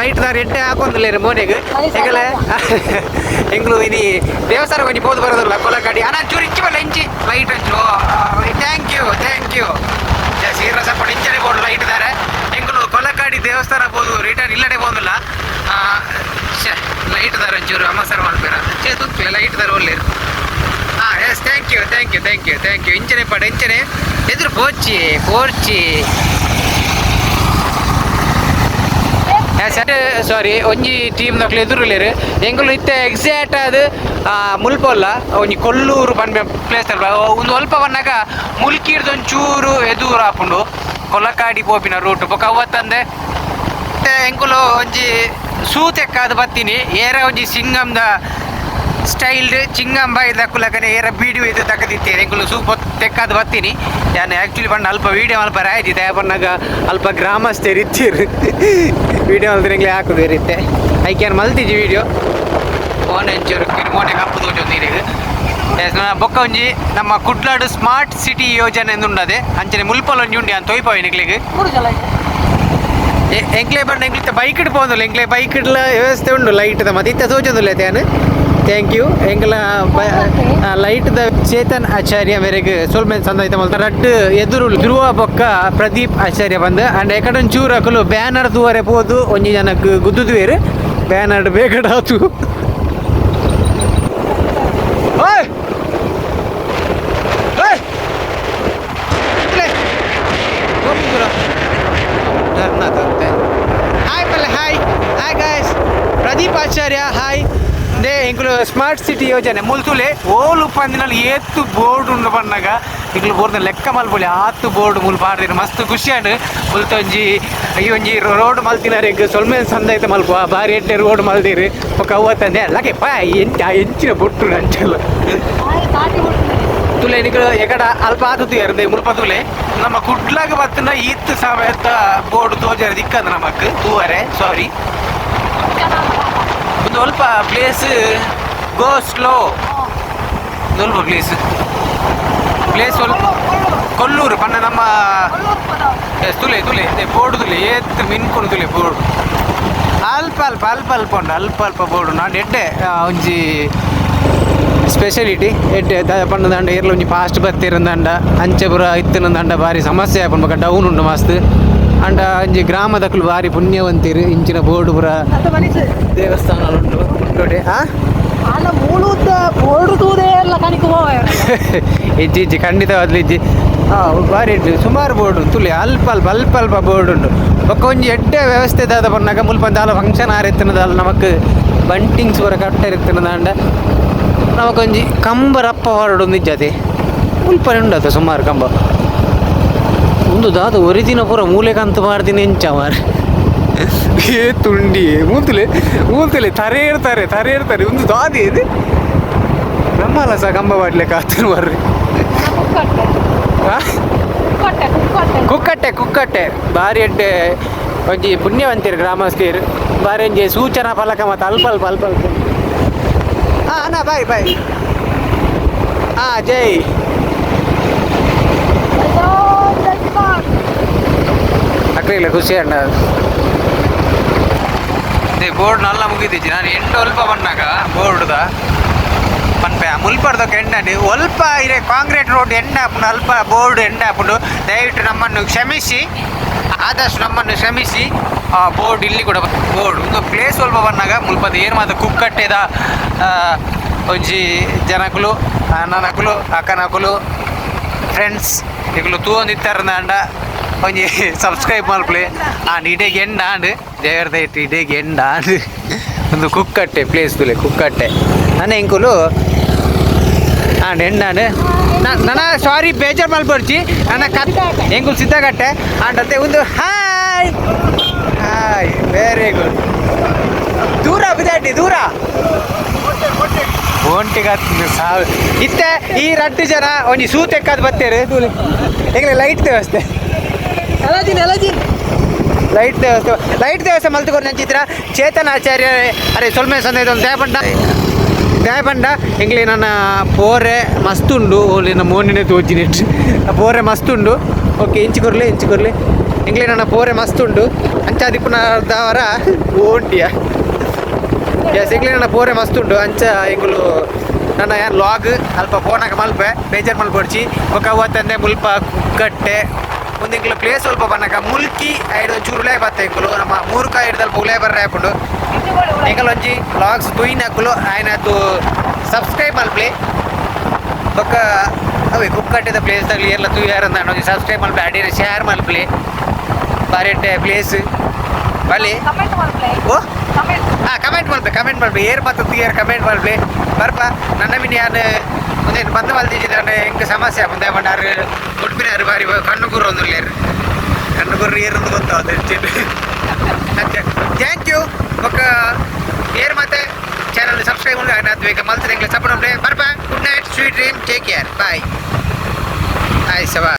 Light ದಾರಿ ಎಡ್ಡೆ ಹಾಕೊಂದಿಲ್ಲ ರೀ ಮೋನೆಗೆ. ಹೆಗಲ? ಹೆಂಗ್ಳು ಇನಿ ದೇವಸ್ಥಾನ ಒಂಜಿ ಪೋದು ಬರೋದಿಲ್ಲ ಕೊಲಕಾಡಿ ಅಣ್ಣ ಚೂರು ಇಚ್ಚಿ ಬಲ್ಲ ಇಂಚಿ ಲೈಟ್ ಹಚ್ಚು ಥ್ಯಾಂಕ್ ಯು ಥ್ಯಾಂಕ್ ಯು ಸೀರೆ ಸ್ವಲ್ಪ ಇಂಚನೆ ಬೋರ್ಡು ಲೈಟ್ ದಾರೆ. ಹೆಂಗ್ಳು ಕೊಲಕಾಡಿ ದೇವಸ್ಥಾನ ಬೋದು ರಿಟರ್ನ್ ಇಲ್ಲಡೆ ಬೋದಿಲ್ಲ ಲೈಟ್ ದಾರ ಒಂಚೂರು ಅಮ್ಮ ಸರ್ ಮಾಡ್ಬೇರ ಚೇ ತುತ್ತಲೆ ಲೈಟ್ ದಾರ ಒಳ್ಳೆ. ಹಾಂ yes thank you thank you thank you thank you ಇಂಚನೆ ಪಡ ಇಂಚನೆ. ಎದುರು ಪೋರ್ಚಿ ಪೋರ್ಚಿ ಸರಿ ಒಂಜಿ ಟೀಮ್ ದಕ್ಲು ಎದುರುಲೇರು ಎಂಕುಲು ಇತ್ತೆ ಎಕ್ಸಾಕ್ಟ್ ಅದು ಮುಲ್ಪೊಲ್ಲ ಒಂಜಿ ಕೊಲ್ಲೂರು ಪನ್ಪೆ ಪ್ಲೇಸ್ ಒಂದು ಅಲ್ಪ ಬನ್ನಾಗ ಮುಲ್ಕೀರ್ದ ಒಂಚೂರು ಎದುರು ಹಾಪುಂಡು ಕೊಲಕಾಡಿ ಪೋಪಿನ ರೂಟ್ ಬೊಕ ಅವತ್ತಂದೆ ಎಂಕುಲು ಒಂಜಿ ಸೂ ತೆಕ್ಕಾದು ಬತ್ತೀನಿ. ಏರ ಒಂಜಿ ಸಿಂಗಮ್ದ ಸ್ಟೈಲ್ಡ್ ಚಿಂಗಂ ಬಾಯ್ದ ಕುಲಕನೆ ಏರ ಬೀಡಿಯೋ ಇದು ತಗದಿತ್ತೇನೆ. ಎಂಕುಲು ಸೂಪ್ ತೆಕ್ಕಾದು ಬತ್ತೀನಿ. ನಾನು ಆ್ಯಕ್ಚುಲಿ ಬಂದು ಅಲ್ಪ ವೀಡಿಯೋ ಅಲ್ಪ ರಾಯ್ತಿದ್ದೆ ಬಂದಾಗ ಅಲ್ಪ ಗ್ರಾಮಸ್ಥರು ಇತ್ತೀರು ವೀಡಿಯೋ ಮಲ್ತಿನ ಎಂಗ್ಲೇ ಹಾಕುದು ಇರುತ್ತೆ ಐಕ್ಯಾನ್ ಮಲ್ತಿಜಿ ವಿಡಿಯೋ ಫೋನ್ ಎಂಚೂರು ಮೋಟೆ ಕಪ್ಪು ತೋಜು ನೀರಿಗೆ ಬೊಕ್ಕ ಒಂಜಿ ನಮ್ಮ ಕುಡ್ಲಾಡು ಸ್ಮಾರ್ಟ್ ಸಿಟಿ ಯೋಜನೆ ಎಂದುಂಡದೆ ಅಂಚನೆ ಮುಲ್ಪಲ್ ಒಂಜಿ ಉಂಡಿ ಅಂತ ತೊಯ್ಪವ ನಿಗ್ಲಿಗೆ. ಎಂಕ್ಲೆ ಬಂಡ ಎಂಕ್ಲಿತ್ತ ಬೈಕ್ ಇಟ್ಟು ಪೋಂದುಲ್ಲ ಎಂಕ್ಲೆ ಬೈಕ್ ಇಡ್ಲ ವ್ಯವಸ್ಥೆ ಉಂಡು ಲೈಟ್ ದ ಮತ್ತೆ ಇತ್ತ ಸೋಚೊಂದುಲ್ಲ ತೇನು ಥ್ಯಾಂಕ್ ಯು. ಎಂಗಲ ಲೈಟ್ ದ ಚೇತನ್ ಆಚಾರ್ಯ ಮೇರೆಗೆ ಸೊಲ್ಪ ಚಂದ ಐತೆ ಮಲ್ತ ರಡ್ ಎದುರು ಧ್ರುವ ಬೊಕ್ಕ ಪ್ರದೀಪ್ ಆಚಾರ್ಯ ಬಂದ. ಅಂಡ್ ಎಕಡೆ ಚೂರು ಹಾಕಲು ಬ್ಯಾನರ್ ತೂವರೆ ಪೋದು. ಒಂಜಿ ಜನಕ್ಕೆ ಗುದ್ದುದುವೇರು ಬ್ಯಾನರ್ ಬೇಗಡಾತು ಓಯ್ ಓಯ್ ಇಲ್ಲೇ. ಹೋಗಿ ದೂರ. ಧರ್ನಾಥಂತೆ ಹಾಯ್ ಪಲ್ಲೆ hi hi guys Pradeep Acharya hi they ಇಂಕ್ಲು ಸ್ಮಾರ್ಟ್ ಸಿಟಿ ಯೋಜನೆ. ಮುಲ್ತುಲೆ ಓಲು ಪಂದಿನಲ್ಲಿ ಏತ್ತು ಬೋರ್ಡ್ ಉಂಡು ಬಣ್ಣಗ. ಇಕ್ಲು ಬೋರ್ಡ್ ಲೆಕ್ಕ ಮಲ್ಪೊಲಿ ಆತ್ತು ಬೋರ್ಡ್ ಮುಲ್ ಪಾಡ್ದಿರು ಮಸ್ತ್ ಖುಷಿ ಆಂಡ್ ಮುಲ್ತೊಂಜಿ ಈ ಒಂಜಿ ರೋಡ್ ಮಲ್ತಿನರೆಗ್ ಸೊಲ್ಮೆ ಸಂದೈತ ಮಲ್ಪ ಬಾರಿ ಎಡ್ಡೆ ರೋಡ್ ಮಲ್ದಿರಿ. ಒಕ್ಕ ಅವತ್ತಂದೆ ಲಗೆ ಪಾ ಎಂಚ ಎಂಚಿನ ಬೊಟ್ಟು ಅಂಚಲ್ಲ ತುಲೆ ನಿಗಳು ಎಕಡ ಅಲ್ಪ ಆದದ್ದು ಎರ್ದೆ ಮುಲ್ಪ ತುಲೆ. ನಮ್ಮ ಕುಡ್ಲಾಗ ಬತ್ತಿನ ಈತ್ ಸಮೇತ ಬೋರ್ಡ್ ತೋಜರ ದಿಕ್ಕದ ನಮಕ್. ತೂವರೆ ಸಾರಿ ಒಂದು ಸ್ವಲ್ಪ ಪ್ಲೇಸ್ ಗೋ ಸ್ಲೋ ಸ್ವಲ್ಪ ಪ್ಲೇಸ್ ಪ್ಲೇಸ್ ಸ್ವಲ್ಪ ಕೊಲ್ಲೂರು ಪನ್ನ ನಮ್ಮ ತುಲೆ ತುಲೆ ಬೋರ್ಡ್ ತುಲೆ ಏತ್ ಮಿನ್ಕೊಂಡು ತುಲೆ ಬೋರ್ಡ್ ಅಲ್ಪ ಅಲ್ಪ ಅಲ್ಪ ಅಲ್ಪ ಉಂಡು ಅಲ್ಪ ಅಲ್ಪ ಬೋರ್ಡ್ ನಾನು ಎಡ್ಡೆ ಒಂಜಿ ಸ್ಪೆಷಲಿಟಿ ಎಡ್ಡೆ ದ ಪಂಡದಂಡ ಏರ್ಲ ಒಂಜಿ ಫಾಸ್ಟ್ ಬತ್ತಿರಂದಂಡ ಅಂಚೆ ಪುರ ಇತ್ತಿನಂದಂಡ ಬಾರಿ ಸಮಸ್ಯೆ ಆಪುಂಡು ಬೊಕ ಡೌನ್ ಉಂಡು ಮಸ್ತ್. ಅಂಡ ಒಂಜಿ ಗ್ರಾಮದಕ್ಕಲು ಬಾರಿ ಪುಣ್ಯವಂತಿರು ಇಂಚಿನ ಬೋರ್ಡ್ ಪುರ ದೇವಸ್ಥಾನ ಉಂಟು. ನೋಡಿ ಆ? ಇಜ್ಜಿ ಇಜ್ಜಿ ಖಂಡಿತವಾದ್ಲು ಇಜ್ಜಿ. ಹಾಂ ಬಾರಿ ಇಡ್ಲಿ ಸುಮಾರು ಬೋರ್ಡ್ ತುಳಿ ಅಲ್ಪ ಅಲ್ಪ ಅಲ್ಪ ಅಲ್ಪ ಬೋರ್ಡ್ ಉಂಟು. ಬೊಕ್ಕ ಒಂಜಿ ಎಡ್ಡೆ ವ್ಯವಸ್ಥೆ ದಾದ ಬಂದಾಗ ಮುಲ್ಪ ದಾಲ ಫಂಕ್ಷನ್ ಆರಿತ್ತಿನದಲ್ಲ ನಮಕ್ ಬಂಟಿಂಗ್ಸ್ ಪೂರ ಕಟ್ಟ ಇರ್ತಿನದಂಡ ನಮಕೊಂಜಿ ಕಂಬ ರಪ್ಪ ಹೊರಡು ನಿಜ್ಜತೆ ಮುಲ್ಪನೆ ಉಂಡತ ಸುಮಾರು ಕಂಬ. ಒಂದು ದಾದ ಒರಿದಿನ ಪೂರ ಮೂಲೆಗಂತ ಮಾಡ್ತೀನಿ ಎಂಚ ಮಾರ. ಏ ತುಂಡಿ ಮೂತಲೆ ಮೂತಲೆ ತರೆ ಇರ್ತಾರೆ ತರೆ ಇರ್ತಾರೆ ಒಂದು ದಾದಿ ಇದೆ. ನಮ್ಮಲ್ಲ ಸಹ ಕಂಬ ಮಾಡ್ಲಿಕ್ಕೆ ಆಗ್ತಾನೆ ಬರ್ರಿ ಕುಕ್ಕಟ್ಟೆ? ಕುಕ್ಕಟ್ಟೆ ಬಾರಿ ಎಡ್ಡೆ ಒಂಜಿ ಪುಣ್ಯವಂತಿರು ಗ್ರಾಮಸ್ಥರು. ಬಾರಿ ಒಂಜಿ ಸೂಚನಾ ಫಲಕ ಮತ್ತು ಅಲ್ಪ ಅಲ್ಪ ಅಲ್ಪ ಅಲ್ಪ. ಹಾಂ ಅಣ್ಣ ಬಾಯ್ ಬಾಯ್. ಹಾಂ ಜೈ. ಅಕ್ಲಿಲ್ಲ ಖುಷಿ ಅಣ್ಣ. ಅದೇ ಬೋರ್ಡ್ ನಲ್ಲ ಮುಗಿದಿಜ್ಜಿ ನಾನು ಎಂಟು ಅಲ್ಪ ಬಂದಾಗ ಬೋರ್ಡ್ದ ಪನ್ಪೆ ಮುಲ್ಪರ್ದಕ್ಕೆ ಎಂಡಂಡಿ ಅಲ್ಪ ಇದೆ, ಕಾಂಕ್ರೀಟ್ ರೋಡ್ ಎಂಡ ಹಾಪುಂಡು ಅಲ್ಪ ಬೋರ್ಡ್ ಎಂಡ ಹಾಪುಂಡು ದಯವಿಟ್ಟು ನಮ್ಮನ್ನು ಕ್ಷಮಿಸಿ. ಆದಷ್ಟು ನಮ್ಮನ್ನು ಕ್ಷಮಿಸಿ. ಆ ಬೋರ್ಡ್ ಇಲ್ಲಿ ಕೂಡ ಬೋರ್ಡ್. ಒಂದು ಪ್ಲೇಸ್ ಸ್ವಲ್ಪ ಬಂದಾಗ ಮುಲ್ಪದ ಏನು ಮಾತ? ಕುಕ್ಕಟ್ಟೆದ ಒಂಜಿ ಜನಕುಲು, ಅಣ್ಣನಕುಲು, ಅಕ್ಕನಕುಲು ಫ್ರೆಂಡ್ಸ್ ಈಗಲೂ ತೂವೊಂದಿತ್ತಾರಂದ ಒಂಜಿ ಸಬ್ಸ್ಕ್ರೈಬ್ ಮಲ್ಪಲೆ ಆ ಇಡೆಗೆ ಎಂಡ ಆಂಡ್. ದೇವರ ದಯಟ್ಟು ಇಡೆಗೆ ಎಂಡ ಆಂಡ್. ಒಂದು ಕುಕ್ಕಟ್ಟೆ ಪ್ಲೇಸ್ ತುಲೆ ಕುಕ್ಕಟ್ಟೆ. ನನ್ನ ಎಂಕುಲು ಆಂಡ್, ಎಂಡ ಆಂಡ್. ನನ್ನ ಸಾರಿ ಬೇಜಾರ್ ಮಲ್ಪರ್ಚಿ ನನ್ನ ಕತ್ ಎಂಕುಲು ಸಿದ್ಧಗಟ್ಟೆ. ಆಂಡ್ ಅದೇ ಒಂದು ಹಾಯ್. ಹಾಯ್ ವೆರಿ ಗುಡ್ ದೂರ ಬಿದಾಟಿ ದೂರ. ಒಂಟಿಗೆ ಇತ್ತೆ, ಈ ರಡ್ಡು ಜನ, ಒಂಜಿ ಸೂತೆಕ್ಕಾದ ಬತ್ತೇರು. ಹೆಂಗೆ ಲೈಟ್ ವ್ಯವಸ್ಥೆ? ಲೈಟ್ ದೇವಸ್ಥೆ ಲೈಟ್ ದೇವಸ್ಥೆ ಮಲ್ತುಕೊಂಡು ನಂಚಿತ್ರ ಚೇತನ್ ಆಚಾರ್ಯ, ಅರೆ ಸೊಲ್ಮೆ ಸಂದೇಹ ಒಂದು ದಯಪಂಡ. ದಯಪಂಡ ಎಂಗ್ಲಿ ನನ್ನ ಪೋರೆ ಮಸ್ತುಂಡು. ಓಲಿನ ಮೋನಿನೇ ತೋಚಿನಿಟ್ಟು ಪೋರೆ ಮಸ್ತುಂಡು. ಓಕೆ, ಇಂಚು ಕೊರ್ಲಿ ಇಂಚು ಕೊರ್ಲಿ. ಎಂಗ್ಲಿ ನನ್ನ ಪೋರೆ ಮಸ್ತುಂಡು. ಅಂಚ ದಿಪ್ಪುನ ದಾವರ ಓಂಟಿಯ. ಎಸ್ ಸಿಗ್ಲಿ ನನ್ನ ಪೋರೆ ಮಸ್ತ್ ಉಂಟು ಅಂಚ ಎಂಗುಲು ನನ್ನ ಏನು ಲಾಗ್ ಅಲ್ಪ ಫೋನಾಗ ಮಲ್ಪೆ. ಬೇಜಾರು ಮಲ್ಪಡ್ಚಿ ಒಕ್ಕ ಅವತ್ತಂದೆ ಮುಲ್ಪ ಕುಕ್ಕಟ್ಟೆ ಮುಂದಿಂಗ್ಲು ಪ್ಲೇಸ್ ಸ್ವಲ್ಪ ಬನ್ನಕ ಮುಲ್ಕಿ ಐಡ್ ಒಂಚೂರು ಉಳೆ ಬತ್ತ ಎಂಗುಲು ನಮ್ಮ ಮೂರು ಕಾಯಿ ಹಿಡ್ದಲ್ಪ ಉಳೆ ಬರ್ರೆ ಹಾಕೊಂಡು. ಎಂಕಲ್ ಒಂಜಿ ಬ್ಲಾಗ್ಸ್ ತುಯಿನ ಹಾಕಲು ಆಯ್ನದು ಸಬ್ಸ್ಕ್ರೈಬ್ ಮಲ್ಪ್ಲೆ ಬೊಕ್ಕ ಅವೇ ಕುಕ್ಕಟ್ಟೆದ ಪ್ಲೇಸ್ದಾಗಲಿ ಎಲ್ಲ ತುಯ್ಯಾರ ಒಂಜಿ ಸಬ್ಸ್ಕ್ರೈಬ್ ಮಲ್ಪೆ ಅಡಿನ ಶೇರ್ ಮಲ್ಪ್ಲೆ ಬಾರಿಟ್ಟೆ ಪ್ಲೇಸ್ ಬಲಿ ಓ? ಕಮೆಂಟ್ ಹಾ ಕಮೆಂಟ್ ಮಾಡ್ಬೇಕು ಕಮೆಂಟ್ ಮಾಡ್ಬೇಕು ಏರ್ ಮತ್ತು ತುಯ್ಯಾರ ಕಮೆಂಟ್ ಮಾಡ್ಲಿ ಬರ್ಪ. ನನ್ನ ಮಿನಿ ಯಾನು ಒಂದೇ ಬಂದು ಮಲ್ತಿದ್ದೆ ನಾನು ಹೆಂಗೆ ಸಮಸ್ಯೆ ಮುಂದೆ ಬಂಡಾರು ಕೊಟ್ಬಿನಾರು ಬಾರಿ ಕಣ್ಣು ಗುರು ಒಂದು ಕಣ್ಣು ಗುರು ಏರೊಂದು ಗೊತ್ತಾದ ಥ್ಯಾಂಕ್ ಯು ఒక ಏರ್ ಮತ್ತೆ ಚಾನಲ್ ಸಬ್ಸ್ಕ್ರೈಬ್ ಮಾಡಿ ನಾನು ಬೇಕು ಮಲ್ತಿದೆ support ಬರ್ಪ good night sweet dream take care bye ಆಯ್ ಸವಾ